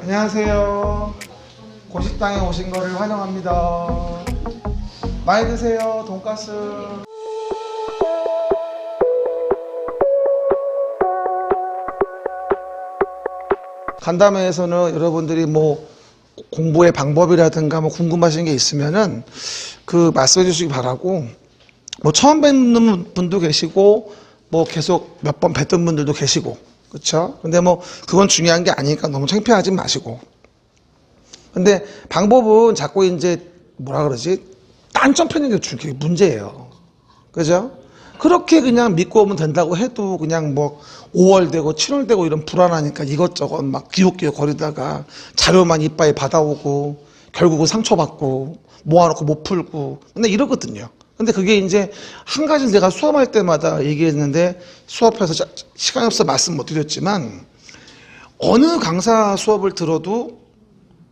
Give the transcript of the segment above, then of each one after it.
안녕하세요. 고식당에 오신 거를 환영합니다. 많이 드세요, 돈가스. 간담회에서는 여러분들이 뭐 공부의 방법이라든가 뭐 궁금하신 게 있으면은 그 말씀해 주시기 바라고 뭐 처음 뵙는 분도 계시고 뭐 계속 몇 번 뵀던 분들도 계시고 그렇죠? 근데 뭐 그건 중요한 게 아니니까 너무 창피하지 마시고 근데 방법은 자꾸 이제 뭐라 그러지 딴점 펴는 게 주- 그게 문제예요 그죠? 그렇게 그냥 믿고 오면 된다고 해도 그냥 뭐 5월 되고 7월 되고 이런 불안하니까 이것저것 막 기웃기웃 거리다가 자료만 이빠이 받아오고 결국은 상처받고 모아놓고 못 풀고 근데 이러거든요. 근데 그게 이제 한 가지 내가 수업할 때마다 얘기했는데 수업해서 자- 시간이 없어 말씀 못 드렸지만 어느 강사 수업을 들어도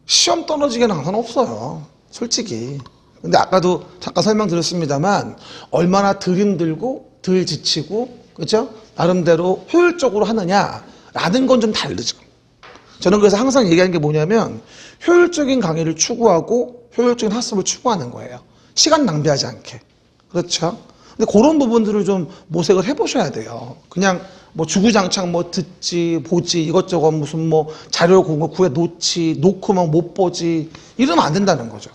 시험 떨어지게 강사는 없어요. 솔직히. 근데 아까도 잠깐 설명드렸습니다만 얼마나 덜 힘들고 덜 지치고 그죠? 나름대로 효율적으로 하느냐라는 건 좀 다르죠. 저는 그래서 항상 얘기하는 게 뭐냐면 효율적인 강의를 추구하고 효율적인 학습을 추구하는 거예요. 시간 낭비하지 않게. 그렇죠? 근데 그런 부분들을 좀 모색을 해보셔야 돼요. 그냥 뭐 주구장창 뭐 듣지, 보지, 이것저것 무슨 뭐 자료 공부 구해 놓지, 놓고 막못 보지, 이러면 안 된다는 거죠.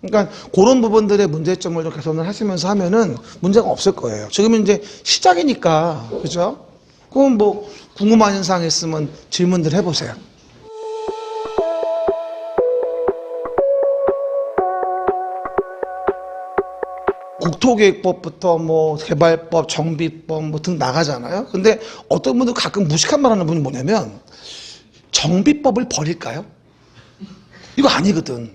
그러니까 그런 부분들의 문제점을 좀 개선을 하시면서 하면은 문제가 없을 거예요. 지금 이제 시작이니까, 그죠? 그럼 뭐 궁금한 사항 있으면 질문들 해보세요. 국토계획법부터 뭐 개발법, 정비법 뭐 등 나가잖아요. 근데 어떤 분들 가끔 무식한 말 하는 분이 뭐냐면 정비법을 버릴까요? 이거 아니거든.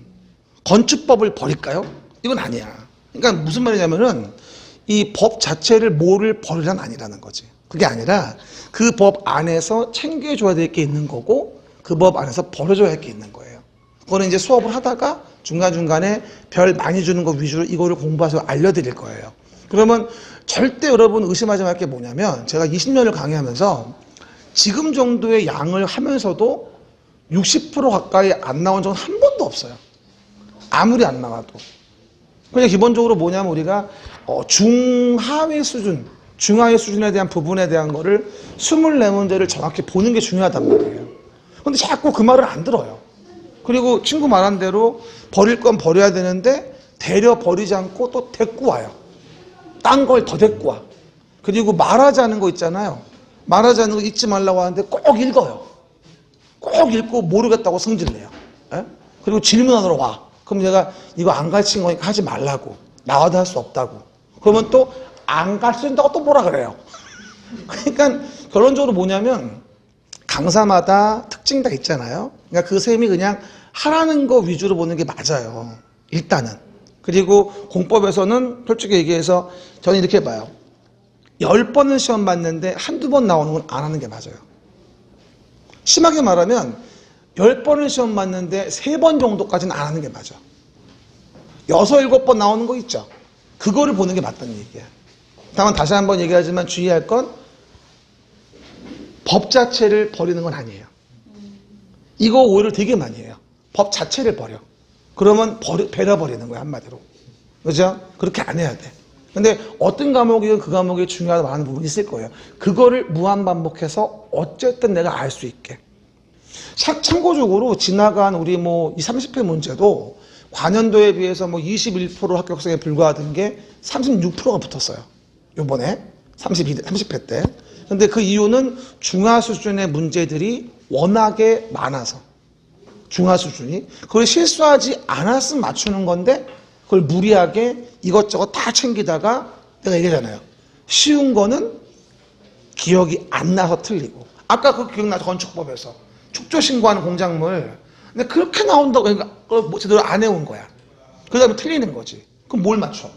건축법을 버릴까요? 이건 아니야. 그러니까 무슨 말이냐면은 이 법 자체를 뭐를 버리란 아니라는 거지. 그게 아니라 그 법 안에서 챙겨줘야 될 게 있는 거고 그 법 안에서 버려줘야 할 게 있는 거예요. 그거는 이제 수업을 하다가 중간중간에 별 많이 주는 거 위주로 이거를 공부해서 알려드릴 거예요. 그러면 절대 여러분 의심하지 말 게 뭐냐면 제가 20년을 강의하면서 지금 정도의 양을 하면서도 60% 가까이 안 나온 적은 한 번도 없어요. 아무리 안 나와도. 그냥 기본적으로 뭐냐면 우리가 어, 중하위 수준, 중하위 수준에 대한 부분에 대한 거를 24문제를 정확히 보는 게 중요하단 말이에요. 근데 자꾸 그 말을 안 들어요. 그리고 친구 말한 대로 버릴 건 버려야 되는데 대려 버리지 않고 또 데리고 와요. 딴 걸 더 데리고 와. 그리고 말하지 않은 거 있잖아요. 말하지 않은 거 잊지 말라고 하는데 꼭 읽어요. 꼭 읽고 모르겠다고 성질내요. 예? 그리고 질문하러 와. 그럼 내가 이거 안 가르친 거니까 하지 말라고. 나와도 할 수 없다고. 그러면 또 안 가르친다고 또 뭐라 그래요. 그러니까 결론적으로 뭐냐면 강사마다 특징이 다 있잖아요. 그러니까 그 셈이 그냥 하라는 거 위주로 보는 게 맞아요. 일단은. 그리고 공법에서는 솔직히 얘기해서 저는 이렇게 봐요. 열 번을 시험 봤는데 한두 번 나오는 건 안 하는 게 맞아요. 심하게 말하면 열 번을 시험 봤는데 세 번 정도까지는 안 하는 게 맞아. 여섯, 일곱 번 나오는 거 있죠. 그거를 보는 게 맞다는 얘기야. 다만 다시 한번 얘기하지만 주의할 건 법 자체를 버리는 건 아니에요. 이거 오히려 되게 많이 해요. 법 자체를 버려. 그러면 버려, 베려버리는 거야, 한마디로. 그죠? 그렇게 안 해야 돼. 근데 어떤 과목이든 그 과목이 중요하다 많은 부분이 있을 거예요. 그거를 무한 반복해서 어쨌든 내가 알 수 있게. 차- 참고적으로 지나간 우리 뭐 20, 30회 문제도 관연도에 비해서 뭐 21% 합격성에 불과하던 게 36%가 붙었어요. 요번에 32, 30회 때. 근데 그 이유는 중하 수준의 문제들이 워낙에 많아서. 중하 수준이. 그걸 실수하지 않았으면 맞추는 건데 그걸 무리하게 이것저것 다 챙기다가 내가 얘기하잖아요. 쉬운 거는 기억이 안 나서 틀리고. 아까 그 기억나죠? 건축법에서. 축조 신고하는 공작물. 근데 그렇게 나온다고 그러니까 그걸 뭐 제대로 안 해온 거야. 그 다음에 틀리는 거지. 그럼 뭘 맞춰?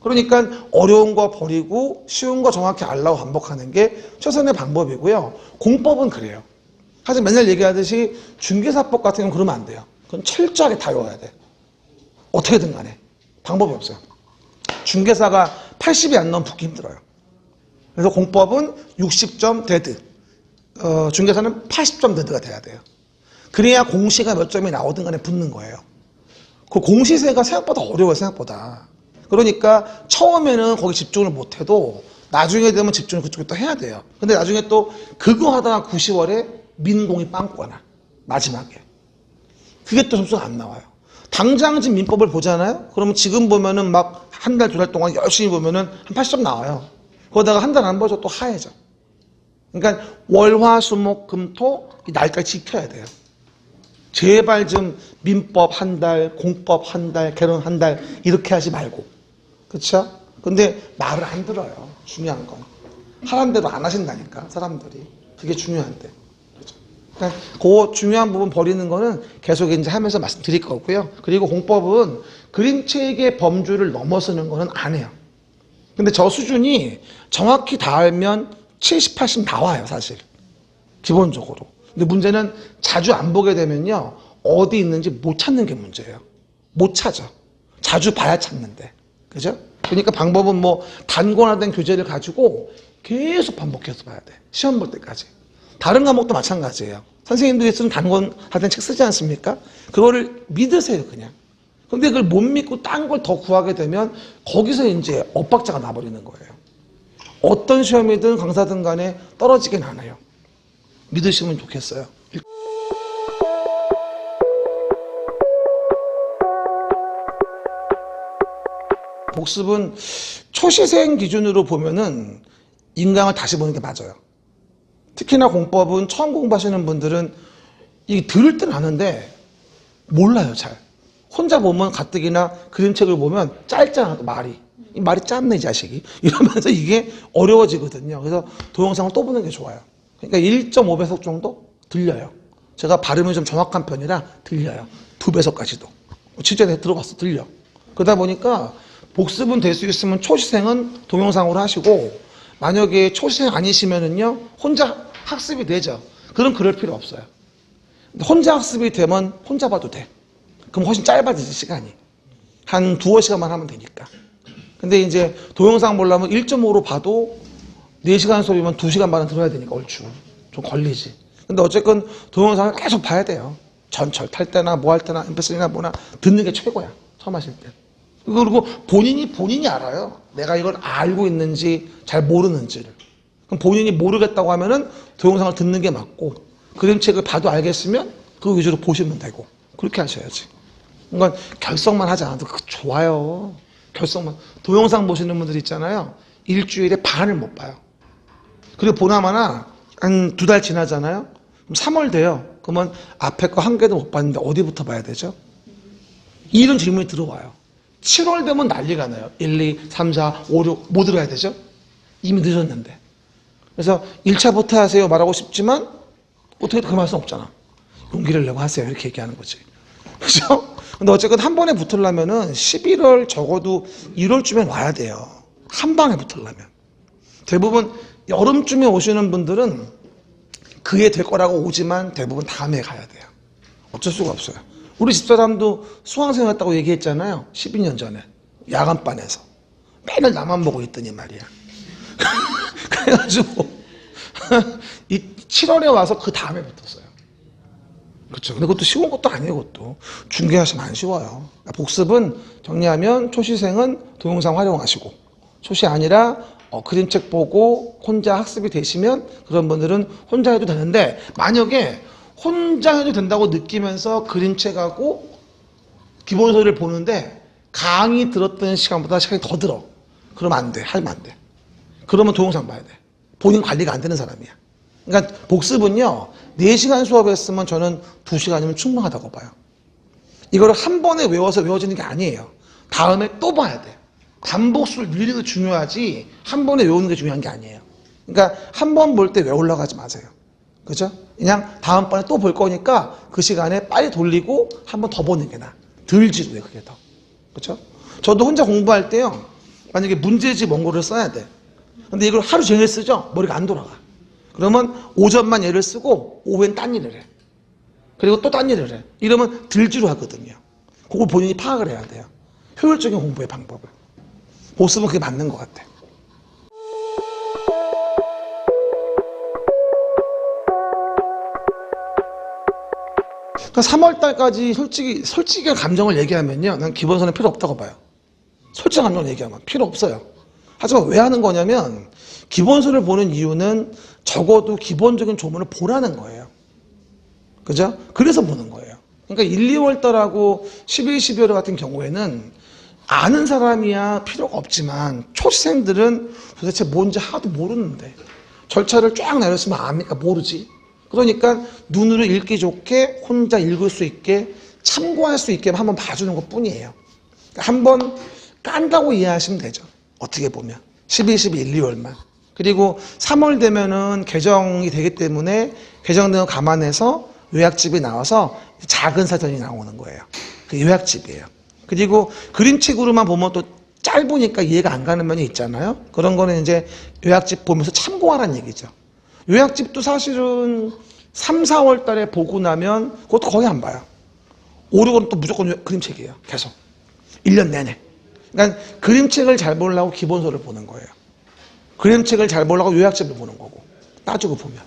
그러니까 어려운 거 버리고 쉬운 거 정확히 알라고 반복하는 게 최선의 방법이고요. 공법은 그래요. 하지만 맨날 얘기하듯이 중개사법 같은 경우는 그러면 안 돼요. 그건 철저하게 다 외워야 돼. 어떻게든 간에. 방법이 없어요. 중개사가 80이 안 나오면 붙기 힘들어요. 그래서 공법은 60점 데드, 어, 중개사는 80점 데드가 돼야 돼요. 그래야 공시가 몇 점이 나오든 간에 붙는 거예요. 그 공시세가 생각보다 어려워요, 생각보다. 그러니까 처음에는 거기 집중을 못해도 나중에 되면 집중을 그쪽에 또 해야 돼요. 근데 나중에 또 그거 하다가 90월에 민공이 빵꾸가 마지막에. 그게 또 점수가 안 나와요. 당장 지금 민법을 보잖아요? 그러면 지금 보면은 막 한 달, 두 달 동안 열심히 보면은 한 80점 나와요. 거기다가 한 달 안 보죠? 또 하얘져. 그러니까 월, 화, 수, 목, 금, 토, 이 날까지 지켜야 돼요. 제발 좀 민법 한 달, 공법 한 달, 결혼 한달 이렇게 하지 말고. 그렇죠? 근데 말을 안 들어요. 중요한 건. 하란 대로 안 하신다니까 사람들이. 그게 중요한데. 그렇죠? 그러니까 그 중요한 부분 버리는 거는 계속 이제 하면서 말씀드릴 거고요. 그리고 공법은 그림책의 범주를 넘어서는 거는 안 해요. 근데 저 수준이 정확히 닿으면 70, 80 나와요, 사실. 기본적으로. 근데 문제는 자주 안 보게 되면요. 어디 있는지 못 찾는 게 문제예요. 못 찾아. 자주 봐야 찾는데. 그죠? 그러니까 방법은 뭐 단권화된 교재를 가지고 계속 반복해서 봐야 돼. 시험 볼 때까지. 다른 과목도 마찬가지예요. 선생님들이 쓰는 단권화된 책 쓰지 않습니까? 그거를 믿으세요, 그냥. 근데 그걸 못 믿고 딴 걸 더 구하게 되면 거기서 이제 엇박자가 나버리는 거예요. 어떤 시험이든 강사든 간에 떨어지긴 않아요. 믿으시면 좋겠어요. 복습은 초시생 기준으로 보면은 인강을 다시 보는 게 맞아요. 특히나 공법은 처음 공부하시는 분들은 이게 들을 땐 아는데 몰라요, 잘. 혼자 보면 가뜩이나 그림책을 보면 짧잖아, 또 말이. 이 말이 짧네, 이 자식이. 이러면서 이게 어려워지거든요. 그래서 동영상을 또 보는 게 좋아요. 그러니까 1.5배속 정도 들려요. 제가 발음이 좀 정확한 편이라 들려요. 두 배속까지도. 진짜 내가 들어봤어, 들려. 그러다 보니까 복습은 될 수 있으면 초시생은 동영상으로 하시고 만약에 초시생 아니시면은요 혼자 학습이 되죠. 그럼 그럴 필요 없어요. 혼자 학습이 되면 혼자 봐도 돼. 그럼 훨씬 짧아지지 시간이. 한 두어 시간만 하면 되니까. 근데 이제 동영상 보려면 1.5로 봐도 4시간 수업이면 2시간 반은 들어야 되니까 얼추. 좀 걸리지. 근데 어쨌건 동영상을 계속 봐야 돼요. 전철 탈 때나 뭐 할 때나 엠페스나 뭐나 듣는 게 최고야. 처음 하실 때. 그리고 본인이 본인이 알아요. 내가 이걸 알고 있는지 잘 모르는지를. 그럼 본인이 모르겠다고 하면은 동영상을 듣는 게 맞고 그림책을 봐도 알겠으면 그 위주로 보시면 되고 그렇게 하셔야지. 그러니까 결석만 하지 않아도 그 좋아요. 결석만. 동영상 보시는 분들 있잖아요. 일주일에 반을 못 봐요. 그리고 보나마나 한 두 달 지나잖아요. 그럼 3월 돼요. 그러면 앞에 거 한 개도 못 봤는데 어디부터 봐야 되죠? 이런 질문이 들어와요. 7월 되면 난리가 나요. 1, 2, 3, 4, 5, 6, 뭐 들어야 되죠? 이미 늦었는데. 그래서 1차부터 하세요 말하고 싶지만 어떻게 그 말씀 없잖아. 용기를 내고 하세요. 이렇게 얘기하는 거지. 그죠? 근데 어쨌든 한 번에 붙으려면은 11월 적어도 1월쯤에 와야 돼요. 한 방에 붙으려면. 대부분 여름쯤에 오시는 분들은 그게 될 거라고 오지만 대부분 다음에 가야 돼요. 어쩔 수가 없어요. 우리 집사람도 수강생 했다고 얘기했잖아요. 12년 전에. 야간반에서. 맨날 나만 보고 있더니 말이야. 그래가지고, 이 7월에 와서 그 다음에 붙었어요. 그렇죠. 근데 그것도 쉬운 것도 아니에요, 그것도. 중개하시면 안 쉬워요. 그러니까 복습은 정리하면 초시생은 동영상 활용하시고, 초시 아니라 어, 그림책 보고 혼자 학습이 되시면 그런 분들은 혼자 해도 되는데, 만약에 혼자 해도 된다고 느끼면서 그림책 하고 기본서를 보는데 강의 들었던 시간보다 시간이 더 들어. 그러면 안 돼. 하면 안 돼. 그러면 동영상 봐야 돼. 본인 관리가 안 되는 사람이야. 그러니까 복습은요, 4시간 수업했으면 저는 2시간이면 충분하다고 봐요. 이거를 한 번에 외워서 외워지는 게 아니에요. 다음에 또 봐야 돼. 반복수를 늘리는 게 중요하지, 한 번에 외우는 게 중요한 게 아니에요. 그러니까 한 번 볼때 외우려고 하지 마세요. 그죠? 그냥 다음번에 또 볼 거니까 그 시간에 빨리 돌리고 한 번 더 보는 게 나아. 덜 지루해, 그게 더. 그죠? 저도 혼자 공부할 때요, 만약에 문제집 원고를 써야 돼. 근데 이걸 하루 종일 쓰죠? 머리가 안 돌아가. 그러면 오전만 얘를 쓰고 오후엔 딴 일을 해. 그리고 또 딴 일을 해. 이러면 덜 지루하거든요. 그걸 본인이 파악을 해야 돼요. 효율적인 공부의 방법을. 보습은 그게 맞는 것 같아. 그러니까 3월 달까지 솔직히 솔직한 감정을 얘기하면요. 난 기본서는 필요 없다고 봐요. 솔직한 감정을 얘기하면 필요 없어요. 하지만 왜 하는 거냐면 기본서를 보는 이유는 적어도 기본적인 조문을 보라는 거예요. 그죠? 그래서 보는 거예요. 그러니까 1, 2월 달하고 11, 12월 같은 경우에는 아는 사람이야 필요가 없지만 초시생들은 도대체 뭔지 하나도 모르는데 절차를 쫙 내렸으면 압니까? 모르지. 그러니까 눈으로 읽기 좋게 혼자 읽을 수 있게 참고할 수 있게 한번 봐주는 것 뿐이에요. 그러니까 한번 깐다고 이해하시면 되죠. 어떻게 보면. 12, 12, 1, 2월만. 그리고 3월 되면은 개정이 되기 때문에 개정된 거 감안해서 요약집이 나와서 작은 사전이 나오는 거예요. 그 요약집이에요. 그리고 그림책으로만 보면 또 짧으니까 이해가 안 가는 면이 있잖아요. 그런 거는 이제 요약집 보면서 참고하라는 얘기죠. 요약집도 사실은 3, 4월 달에 보고 나면 그것도 거의 안 봐요. 5, 6월은 또 무조건 요- 그림책이에요. 계속. 1년 내내. 그러니까 그림책을 잘 보려고 기본서를 보는 거예요. 그림책을 잘 보려고 요약집을 보는 거고. 따지고 보면.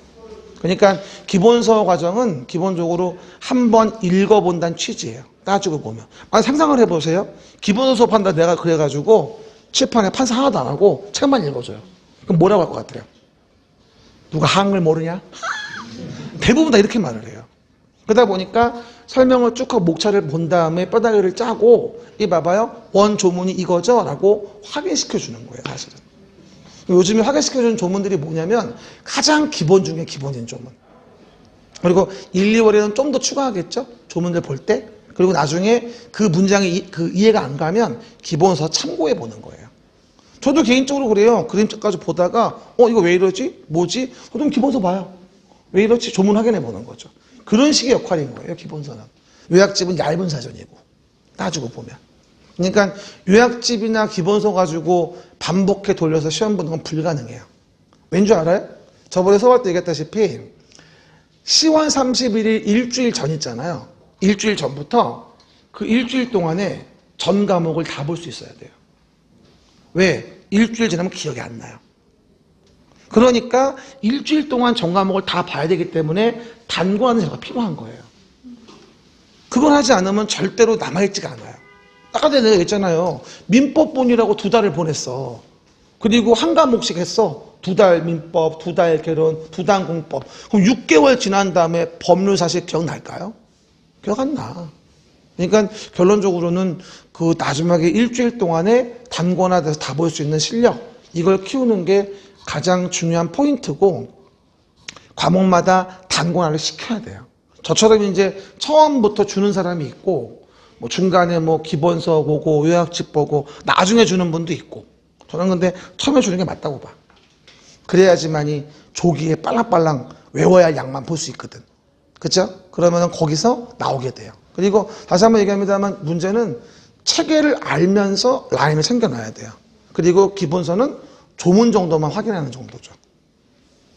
그러니까 기본서 과정은 기본적으로 한 번 읽어본다는 취지예요. 따지고 보면. 아, 상상을 해보세요. 기본서 수업한다 내가 그래가지고 칠판에 판사 하나도 안 하고 책만 읽어줘요. 그럼 뭐라고 할 것 같아요? 누가 한글 모르냐? 대부분 다 이렇게 말을 해요. 그러다 보니까 설명을 쭉 하고 목차를 본 다음에 뼈다귀를 짜고 이 봐봐요. 원 조문이 이거죠? 라고 확인시켜 주는 거예요, 사실은. 요즘에 확인시켜 주는 조문들이 뭐냐면 가장 기본 중에 기본인 조문. 그리고 1, 2월에는 좀 더 추가하겠죠? 조문들 볼 때. 그리고 나중에 그 문장이 이, 그 이해가 안 가면 기본서 참고해 보는 거예요. 저도 개인적으로 그래요. 그림책까지 보다가 어 이거 왜 이러지? 뭐지? 그럼 기본서 봐요. 왜 이러지? 조문 확인해 보는 거죠. 그런 식의 역할인 거예요. 기본서는. 요약집은 얇은 사전이고 따지고 보면. 그러니까 요약집이나 기본서 가지고 반복해 돌려서 시험 보는 건 불가능해요. 왠 줄 알아요? 저번에 수업할 때 얘기했다시피 10월 31일 일주일 전 있잖아요. 일주일 전부터 그 일주일 동안에 전 과목을 다 볼 수 있어야 돼요. 왜? 일주일 지나면 기억이 안 나요. 그러니까 일주일 동안 전 과목을 다 봐야 되기 때문에 단권하는 자가 필요한 거예요. 그걸 하지 않으면 절대로 남아있지가 않아요. 아까 전에 내가 얘기했잖아요. 민법본이라고 두 달을 보냈어. 그리고 한 과목씩 했어. 두 달 민법, 두달 개론, 두달 공법. 그럼 6개월 지난 다음에 법률 사실 기억날까요? 기억 안 나. 그러니까 결론적으로는 그 마지막에 일주일 동안에 단권화돼서 다 볼 수 있는 실력 이걸 키우는 게 가장 중요한 포인트고 과목마다 단권화를 시켜야 돼요. 저처럼 이제 처음부터 주는 사람이 있고 뭐 중간에 뭐 기본서 보고 요약집 보고 나중에 주는 분도 있고 저는 근데 처음에 주는 게 맞다고 봐. 그래야지만이 조기에 빨랑빨랑 외워야 할 양만 볼 수 있거든. 그죠? 그러면 거기서 나오게 돼요. 그리고 다시 한번 얘기합니다만 문제는 체계를 알면서 라인을 챙겨놔야 돼요. 그리고 기본서는 조문 정도만 확인하는 정도죠.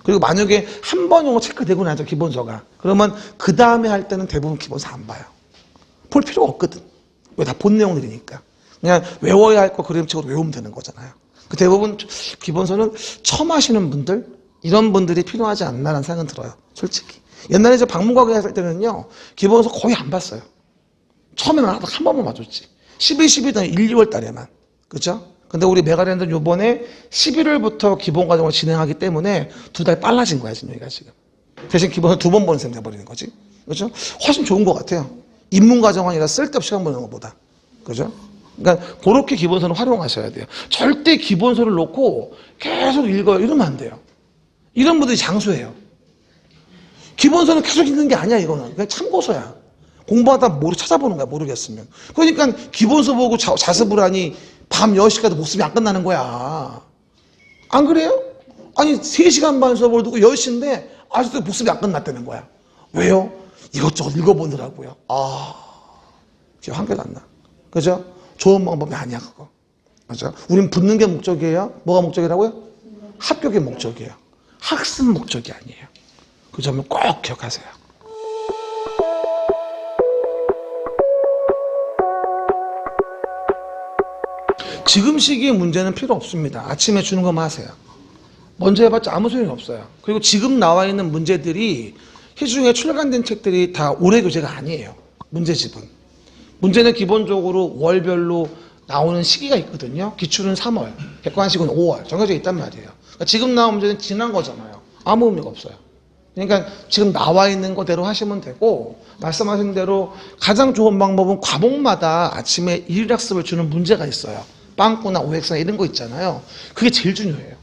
그리고 만약에 한 번 용어 체크되고 나죠, 기본서가. 그러면 그 다음에 할 때는 대부분 기본서 안 봐요. 볼 필요가 없거든. 왜 다 본 내용들이니까. 그냥 외워야 할 거 그림책으로 외우면 되는 거잖아요. 그 대부분 기본서는 처음 하시는 분들, 이런 분들이 필요하지 않나라는 생각은 들어요. 솔직히. 옛날에 저 방문가게 했을 때는요, 기본서 거의 안 봤어요. 처음에는 하다 한 번만 봐줬지. 12, 12단 1, 2월 달에만. 그죠? 근데 우리 메가랜드는 요번에 11월부터 기본 과정을 진행하기 때문에 두 달 빨라진 거야, 지금 여기가 지금. 대신 기본을 두번 보는 셈 돼버리는 거지. 그죠? 훨씬 좋은 것 같아요. 입문 과정 아니라 쓸데없이 시간 보는 것보다. 그죠? 그러니까 그렇게 기본서는 활용하셔야 돼요. 절대 기본서를 놓고 계속 읽어요. 이러면 안 돼요. 이런 분들이 장수예요. 기본서는 계속 읽는 게 아니야, 이거는. 그냥 참고서야. 공부하다 모르 찾아보는 거야, 모르겠으면. 그러니까 기본서 보고 자, 자습을 하니 밤 10시까지 목숨이 안 끝나는 거야. 안 그래요? 아니, 3시간 반 수업을 두고 10시인데 아직도 목숨이 안 끝났다는 거야. 왜요? 이것저것 읽어보느라고요. 아, 기억 한 개도 안 나. 그죠? 좋은 방법이 아니야, 그거. 그죠? 우린 붙는 게 목적이에요. 뭐가 목적이라고요? 합격의 목적이에요. 학습 목적이 아니에요. 그 점을 꼭 기억하세요. 지금 시기에 문제는 필요 없습니다. 아침에 주는 것만 하세요. 먼저 해봤자 아무 소용이 없어요. 그리고 지금 나와 있는 문제들이 시중에 출간된 책들이 다 올해 교재가 아니에요. 문제집은. 문제는 기본적으로 월별로 나오는 시기가 있거든요. 기출은 3월, 객관식은 5월 정해져 있단 말이에요. 그러니까 지금 나온 문제는 지난 거잖아요. 아무 의미가 없어요. 그러니까 지금 나와 있는 거대로 하시면 되고 말씀하신 대로 가장 좋은 방법은 과목마다 아침에 일일학습을 주는 문제가 있어요. 빵꾸나 오엑스나 이런 거 있잖아요. 그게 제일 중요해요.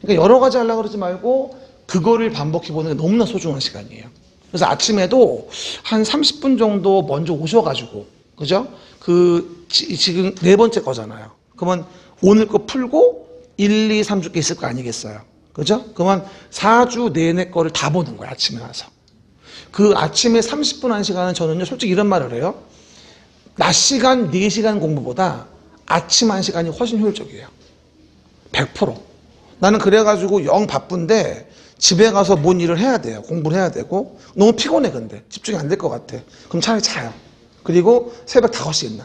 그러니까 여러 가지 하려고 그러지 말고 그거를 반복해 보는 게 너무나 소중한 시간이에요. 그래서 아침에도 한 30분 정도 먼저 오셔가지고, 그죠? 그, 지, 지금 네 번째 거잖아요. 그러면 오늘 거 풀고 1, 2, 3주 게 있을 거 아니겠어요? 그죠? 그러면 4주 내내 거를 다 보는 거예요. 아침에 와서. 그 아침에 30분 한 시간은 저는요, 솔직히 이런 말을 해요. 낮 시간 4시간 공부보다 아침 한 시간이 훨씬 효율적이에요. 100%. 나는 그래가지고 영 바쁜데 집에 가서 뭔 일을 해야 돼요. 공부를 해야 되고. 너무 피곤해, 근데. 집중이 안 될 것 같아. 그럼 차라리 자요. 그리고 새벽 5시에 나.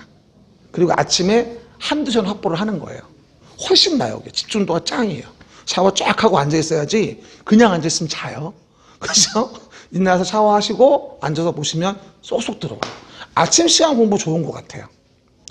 그리고 아침에 한두 시간 확보를 하는 거예요. 훨씬 나요. 집중도가 짱이에요. 샤워 쫙 하고 앉아 있어야지 그냥 앉아 있으면 자요. 그죠? 일어나서 샤워하시고 앉아서 보시면 쏙쏙 들어와요. 아침 시간 공부 좋은 것 같아요.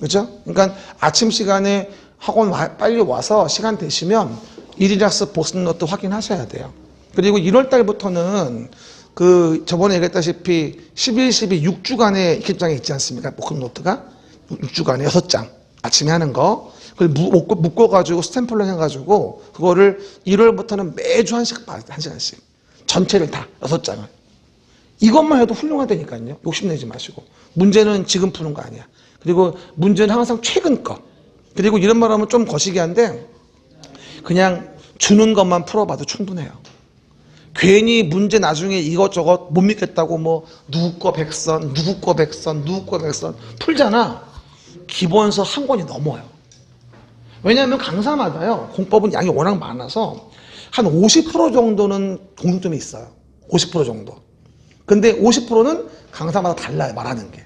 그죠? 그러니까 아침 시간에 학원 와- 빨리 와서 시간 되시면 일일학습 복습노트 확인하셔야 돼요. 그리고 1월 달부터는 그 저번에 얘기했다시피 11, 12, 6주간의 익힙장에 있지 않습니까? 복습노트가 6주간에 6장 아침에 하는 거 그걸 묶어, 묶어가지고 스탬플로 해가지고 그거를 1월부터는 매주 한 시간 한 시간씩 전체를 다 6장을 이것만 해도 훌륭하다니까요. 욕심내지 마시고. 문제는 지금 푸는 거 아니야. 그리고 문제는 항상 최근 거. 그리고 이런 말 하면 좀 거시기 한데, 그냥 주는 것만 풀어봐도 충분해요. 괜히 문제 나중에 이것저것 못 믿겠다고 뭐, 누구 거 백선, 누구 거 백선, 누구 거 백선 풀잖아. 기본서 한 권이 넘어요. 왜냐하면 강사마다요, 공법은 양이 워낙 많아서 한 50% 정도는 공통점이 있어요. 50% 정도. 근데 50%는 강사마다 달라요, 말하는 게.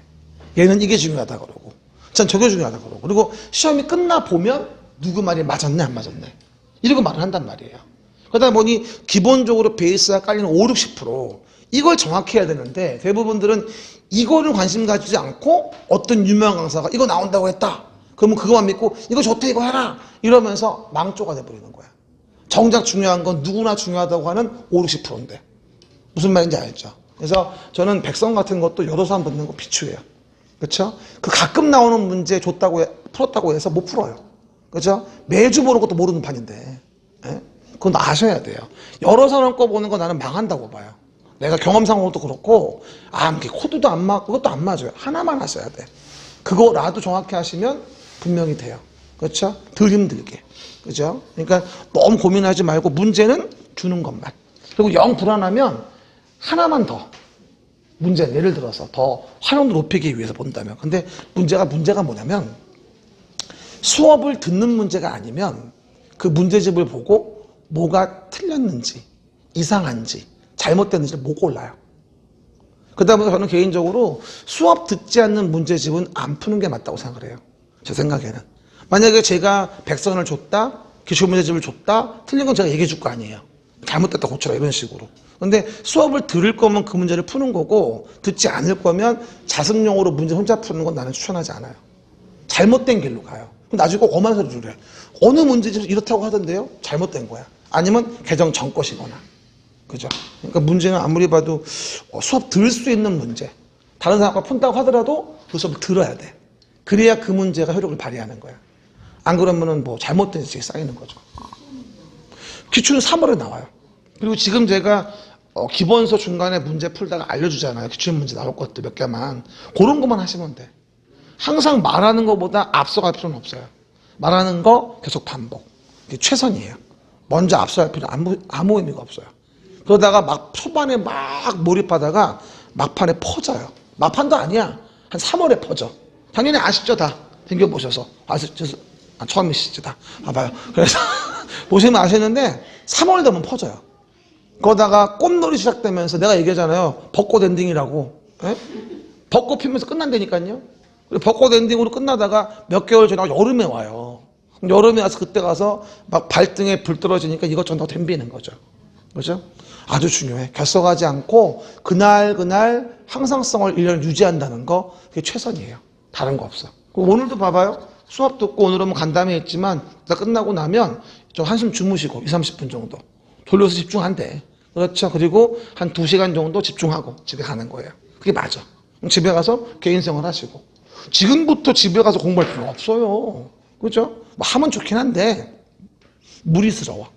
얘는 이게 중요하다 그러고, 전 저게 중요하다 그러고. 그리고 시험이 끝나 보면 누구 말이 맞았네, 안 맞았네. 이러고 말을 한단 말이에요. 그러다 보니 기본적으로 베이스가 깔리는 5, 60% 이걸 정확히 해야 되는데 대부분들은 이거를 관심 가지지 않고 어떤 유명한 강사가 이거 나온다고 했다. 그러면 그거만 믿고 이거 좋대 이거 해라. 이러면서 망조가 돼버리는 거야. 정작 중요한 건 누구나 중요하다고 하는 5, 60%인데. 무슨 말인지 알죠? 그래서 저는 백성 같은 것도 여러 사람 듣는 거 비추해요. 그렇죠? 그 가끔 나오는 문제 줬다고 해- 풀었다고 해서 못 풀어요. 그렇죠? 매주 보는 것도 모르는 판인데. 예? 그건 아셔야 돼요. 여러 사람 거 보는 거 나는 망한다고 봐요. 내가 경험상으로도 그렇고 아, 코드도 안 맞고 그것도 안 맞아요. 하나만 하셔야 돼. 그거라도 정확히 하시면 분명히 돼요. 그렇죠? 덜 힘들게. 그죠? 그러니까 너무 고민하지 말고 문제는 주는 것만. 그리고 영 불안하면 하나만 더. 문제 예를 들어서 더 활용도 높이기 위해서 본다면. 근데 문제가 문제가 뭐냐면 수업을 듣는 문제가 아니면 그 문제집을 보고 뭐가 틀렸는지 이상한지 잘못됐는지를 못 골라요. 보니 저는 개인적으로 수업 듣지 않는 문제집은 안 푸는 게 맞다고 생각을 해요. 제 생각에는. 만약에 제가 백선을 줬다, 기출문제집을 줬다, 틀린 건 제가 얘기해 줄 거 아니에요. 잘못됐다 고쳐라 이런 식으로. 근데 수업을 들을 거면 그 문제를 푸는 거고 듣지 않을 거면 자습용으로 문제 혼자 푸는 건 나는 추천하지 않아요. 잘못된 길로 가요. 그럼 나중에 꼭 엄한 소리를 해. 어느 문제집에서 이렇다고 하던데요? 잘못된 거야. 아니면 개정 전 것이거나. 그죠? 그러니까 문제는 아무리 봐도 어, 수업 들을 수 있는 문제. 다른 사람과 푼다고 하더라도 그 수업을 들어야 돼. 그래야 그 문제가 효력을 발휘하는 거야. 안 그러면은 뭐 잘못된 지식이 쌓이는 거죠. 기출은 3월에 나와요. 그리고 지금 제가 어, 기본서 중간에 문제 풀다가 알려주잖아요. 기출 문제 나올 것들 몇 개만. 그런 것만 하시면 돼. 항상 말하는 것보다 앞서갈 필요는 없어요. 말하는 거 계속 반복. 이게 최선이에요. 먼저 앞서갈 필요는 아무, 아무 의미가 없어요. 그러다가 막 초반에 막 몰입하다가 막판에 퍼져요. 막판도 아니야. 한 3월에 퍼져. 당연히 아시죠, 다. 댕겨보셔서. 아시죠? 아, 처음이시죠, 다. 봐봐요. 그래서 보시면 아시는데 3월 되면 퍼져요. 그러다가 꽃놀이 시작되면서 내가 얘기하잖아요. 벚꽃 엔딩이라고. 예? 벚꽃 피면서 끝난다니까요. 벚꽃 엔딩으로 끝나다가 몇 개월 지나고 여름에 와요. 여름에 와서 그때 가서 막 발등에 불 떨어지니까 이것저것 다 덤비는 거죠. 그죠? 아주 중요해. 결석하지 않고 그날 그날 항상성을 1년 유지한다는 거 그게 최선이에요. 다른 거 없어. 오늘도 봐봐요. 수업 듣고 오늘은 뭐 간담회 했지만 다 끝나고 나면 좀 한숨 주무시고 2, 30분 정도 돌려서 집중한대. 그렇죠. 그리고 한 2시간 정도 집중하고 집에 가는 거예요. 그게 맞아. 집에 가서 개인 생활 하시고 지금부터 집에 가서 공부할 필요 없어요. 그렇죠? 뭐 하면 좋긴 한데 무리스러워.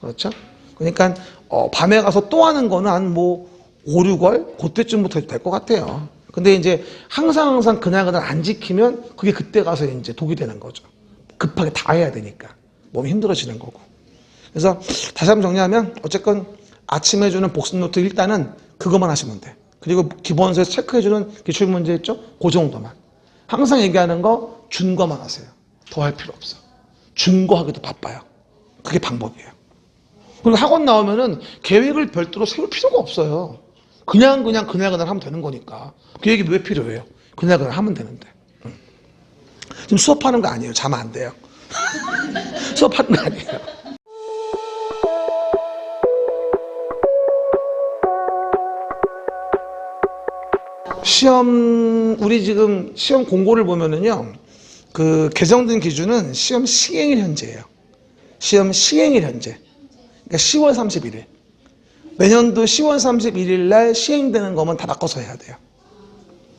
그렇죠? 그러니까 어, 밤에 가서 또 하는 거는 한 뭐 5, 6월 그때쯤부터 될 것 같아요. 근데 이제 항상 항상 그날 그날 안 지키면 그게 그때 가서 이제 독이 되는 거죠. 급하게 다 해야 되니까 몸이 힘들어지는 거고. 그래서 다시 한번 정리하면 어쨌건 아침에 주는 복습 노트 일단은 그것만 하시면 돼. 그리고 기본서에서 체크해주는 기출 문제 있죠? 그 정도만. 항상 얘기하는 거 준 거만 하세요. 더 할 필요 없어. 준거 하기도 바빠요. 그게 방법이에요. 그리고 학원 나오면은 계획을 별도로 세울 필요가 없어요. 그냥 그냥 그날 그날 하면 되는 거니까. 계획이 왜 필요해요? 그날 그날 하면 되는데. 응. 지금 수업하는 거 아니에요. 자면 안 돼요. 수업하는 거 아니에요. 시험 우리 지금 시험 공고를 보면은요. 그 개정된 기준은 시험 시행일 현재예요. 시험 시행일 현재. 그러니까 10월 31일. 내년도 10월 31일 날 시행되는 거면 다 바꿔서 해야 돼요.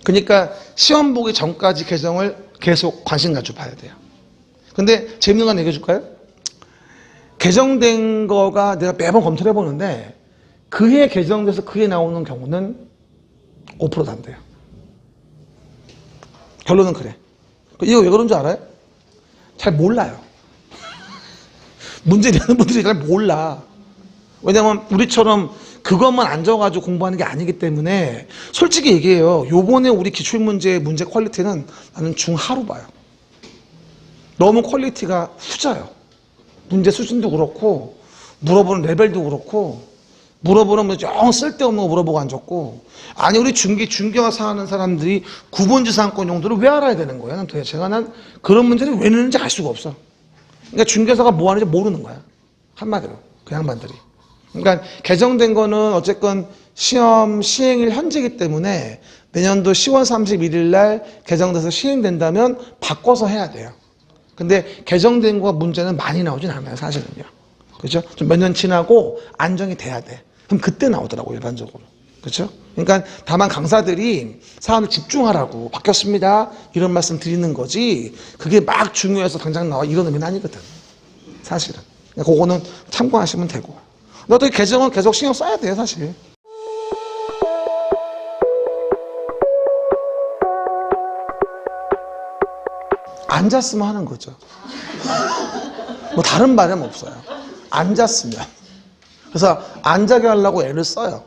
그러니까 시험 보기 전까지 개정을 계속 관심 가지고 봐야 돼요. 근데 재밌는 거 하나 얘기해 줄까요? 개정된 거가 내가 매번 검토를 해보는데 그해 개정돼서 그해 나오는 경우는 5%도 안 돼요. 결론은 그래. 이거 왜 그런 줄 알아요? 잘 몰라요. 문제 내는 분들이 잘 몰라. 왜냐면 우리처럼 그것만 앉아가지고 공부하는 게 아니기 때문에 솔직히 얘기해요. 요번에 우리 기출문제 문제 퀄리티는 나는 중하로 봐요. 너무 퀄리티가 후져요. 문제 수준도 그렇고 물어보는 레벨도 그렇고 물어보는 뭐영 쓸데없는 거 물어보고 앉았고 아니 우리 중기 중개사 하는 사람들이 구분지상권 용도를 왜 알아야 되는 거야? 난 도대체 제가 난 그런 문제를 왜 내는지 알 수가 없어. 그러니까 중개사가 뭐 하는지 모르는 거야. 한마디로 그 양반들이. 그러니까 개정된 거는 어쨌건 시험 시행일 현재이기 때문에 내년도 10월 31일 날 개정돼서 시행된다면 바꿔서 해야 돼요. 근데 개정된 거 문제는 많이 나오진 않아요, 사실은요. 그죠? 좀 몇 년 지나고 안정이 돼야 돼. 그럼 그때 나오더라고, 일반적으로. 그죠? 그러니까 다만 강사들이 사람을 집중하라고 바뀌었습니다. 이런 말씀 드리는 거지. 그게 막 중요해서 당장 나와 이런 의미는 아니거든. 사실은. 그러니까 그거는 참고하시면 되고. 너도 개정은 계속 신경 써야 돼요, 사실. 앉았으면 하는 거죠. 뭐 다른 말은 없어요. 앉았으면. 그래서 앉아게 하려고 애를 써요.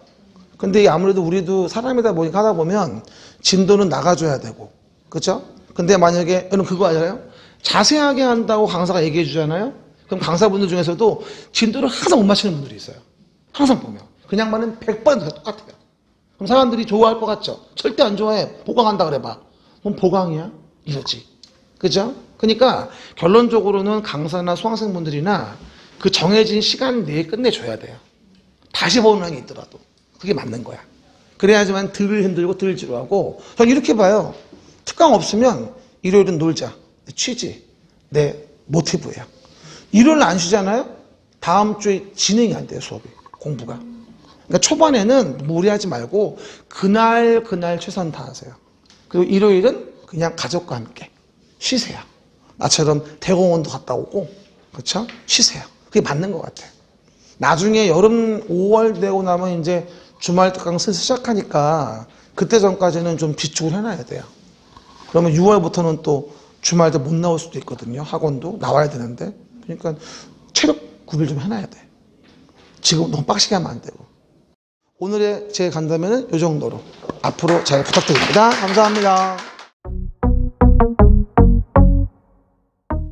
근데 아무래도 우리도 사람이다 보니까 하다 보면 진도는 나가줘야 되고. 그죠? 근데 만약에, 여러분 그거 알아요? 자세하게 한다고 강사가 얘기해 주잖아요? 그럼 강사분들 중에서도 진도를 항상 못 맞추는 분들이 있어요. 항상 보면. 그냥 말은 100번 똑같아요. 그럼 사람들이 좋아할 것 같죠? 절대 안 좋아해. 보강한다 그래봐. 그럼 보강이야? 이러지. 그죠? 그러니까 결론적으로는 강사나 수강생분들이나 그 정해진 시간 내에 끝내줘야 돼요. 다시 보는 학이 있더라도. 그게 맞는 거야. 그래야지만 덜 흔들고 덜 지루하고. 전 이렇게 봐요. 특강 없으면 일요일은 놀자. 내 취지, 내 모티브예요. 일요일 안 쉬잖아요? 다음 주에 진행이 안 돼요, 수업이. 공부가. 그러니까 초반에는 무리하지 말고 그날 그날 최선 다하세요. 그리고 일요일은 그냥 가족과 함께 쉬세요. 나처럼 대공원도 갔다 오고, 그렇죠? 쉬세요. 그게 맞는 것 같아요. 나중에 여름 5월 되고 나면 이제 주말 특강 슬슬 시작하니까 그때 전까지는 좀 비축을 해놔야 돼요. 그러면 6월부터는 또 주말도 못 나올 수도 있거든요. 학원도 나와야 되는데. 그러니까 체력 구비를 좀 해놔야 돼. 지금 너무 빡시게 하면 안 되고. 오늘의 제 간담회는 이 정도로 앞으로 잘 부탁드립니다. 감사합니다.